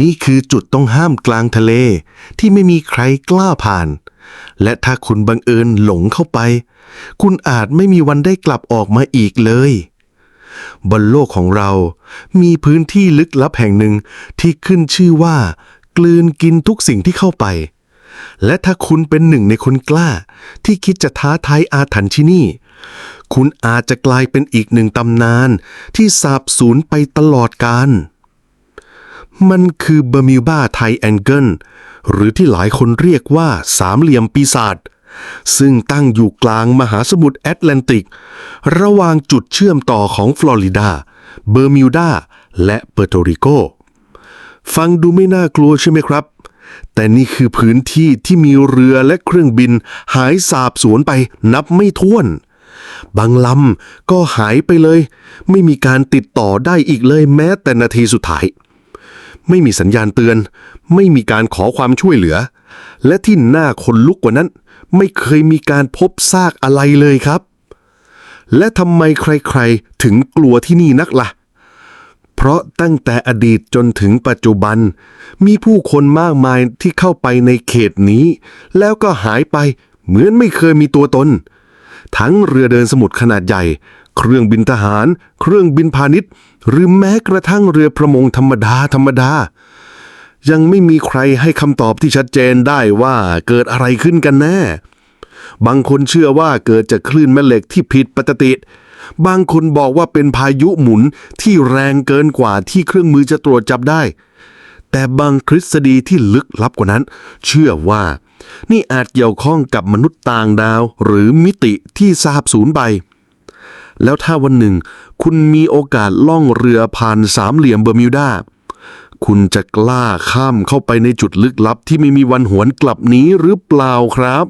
นี่คือจุดต้องห้ามกลางทะเล ที่ไม่มีใครกล้าผ่าน และถ้าคุณบังเอิญหลงเข้าไป คุณอาจไม่มีวันได้กลับออกมาอีกเลย บนโลกของเรา มีพื้นที่ลึกลับแห่งหนึ่งที่ขึ้นชื่อว่า กลืนกินทุกสิ่งที่เข้าไป และถ้าคุณเป็นหนึ่งในคนกล้า ที่คิดจะท้าทายอาถรรพ์ที่นี่ คุณอาจจะกลายเป็นอีกหนึ่งตำนานที่สาบสูญไปตลอดกาล มันคือเบอร์มิวบาไทแองเกิลหรือที่หลายคนเรียกว่าสามเหลี่ยมปีศาจซึ่งตั้งอยู่กลางมหาสมุทรแอตแลนติก ระหว่างจุดเชื่อมต่อของฟลอริดา เบอร์มิวดา และเปอร์โตริโก ฟังดูไม่น่ากลัวใช่ไหมครับ แต่นี่คือพื้นที่ที่มีเรือและเครื่องบินหายสาบสวนไปนับไม่ถ้วน บางลำก็หายไปเลย ไม่มีการติดต่อได้อีกเลยแม้แต่นาทีสุดท้าย ไม่มีสัญญาณเตือน ไม่มีการขอความช่วยเหลือ และที่น่าขนลุกกว่านั้น ไม่เคยมีการพบซากอะไรเลยครับ และทำไมใครๆ ถึงกลัวที่นี่นักล่ะ เพราะตั้งแต่อดีตจนถึงปัจจุบัน มีผู้คนมากมายที่เข้าไปในเขตนี้ แล้วก็หายไปเหมือนไม่เคยมีตัวตน ทั้งเรือเดินสมุทรขนาดใหญ่ เครื่องบินทหาร เครื่องบินพาณิชย์ หรือแม้กระทั่งเรือประมงธรรมดาธรรมดา ยังไม่มีใครให้คำตอบที่ชัดเจนได้ว่าเกิดอะไรขึ้นกันแน่ บางคนเชื่อว่าเกิดจากคลื่นแม่เหล็กที่ผิดปกติบางคนบอกว่าเป็นพายุหมุนที่แรงเกินกว่าที่เครื่องมือจะตรวจจับได้ แต่บางทฤษฎีที่ลึกลับกว่านั้น เชื่อว่า นี่อาจเกี่ยวข้องกับมนุษย์ต่างดาวหรือมิติที่สาบสูญไป แล้วถ้าวันหนึ่ง คุณมีโอกาสล่องเรือผ่านสามเหลี่ยมเบอร์มิวดาคุณจะกล้าข้ามเข้าไปในจุดลึกลับที่ไม่มีวันหวนกลับนี้หรือเปล่าครับ